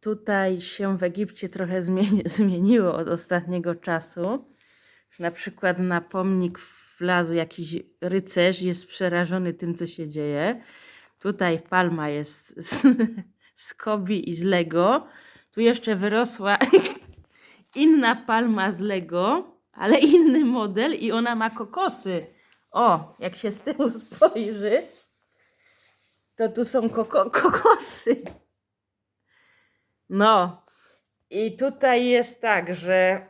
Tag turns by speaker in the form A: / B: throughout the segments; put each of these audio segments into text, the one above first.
A: tutaj się w Egipcie trochę zmieni- zmieniło od ostatniego czasu. Na przykład na pomnik wlazł jakiś rycerz, jest przerażony tym, co się dzieje. Tutaj palma jest z, z Kobi i z Lego. Tu jeszcze wyrosła inna palma z Lego, ale inny model i ona ma kokosy. O, jak się z tyłu spojrzy, to tu są koko- kokosy. No, i tutaj jest tak, że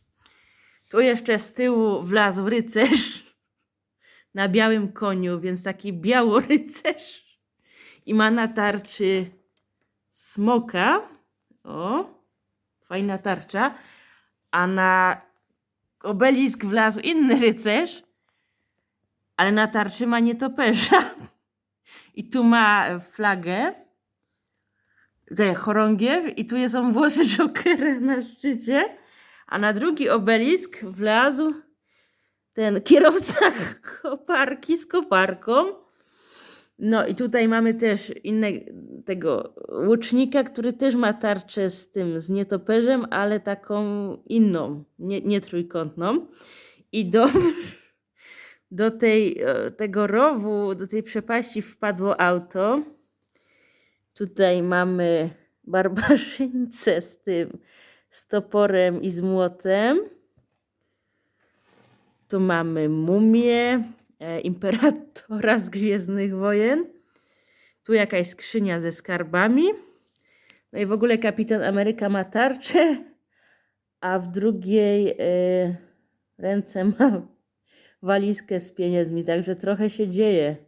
A: tu jeszcze z tyłu wlazł rycerz na białym koniu, więc taki białorycerz i ma na tarczy smoka. O, fajna tarcza. A na obelisk wlazł inny rycerz, ale na tarczy ma nietoperza. I tu ma flagę, tutaj chorągiew i tu są włosy Jokera na szczycie, a na drugi obelisk wlazł ten kierowca koparki z koparką. No i tutaj mamy też innego łucznika, który też ma tarczę z tym, z nietoperzem, ale taką inną, nie, nie trójkątną. I do, do tej, e, tego rowu, do tej przepaści wpadło auto. Tutaj mamy barbarzyńcę z tym, z toporem i z młotem. Tu mamy mumię e, imperatora z Gwiezdnych Wojen. Tu jakaś skrzynia ze skarbami. No i w ogóle kapitan Ameryka ma tarczę, a w drugiej e, ręce ma walizkę z pieniędzmi, także trochę się dzieje.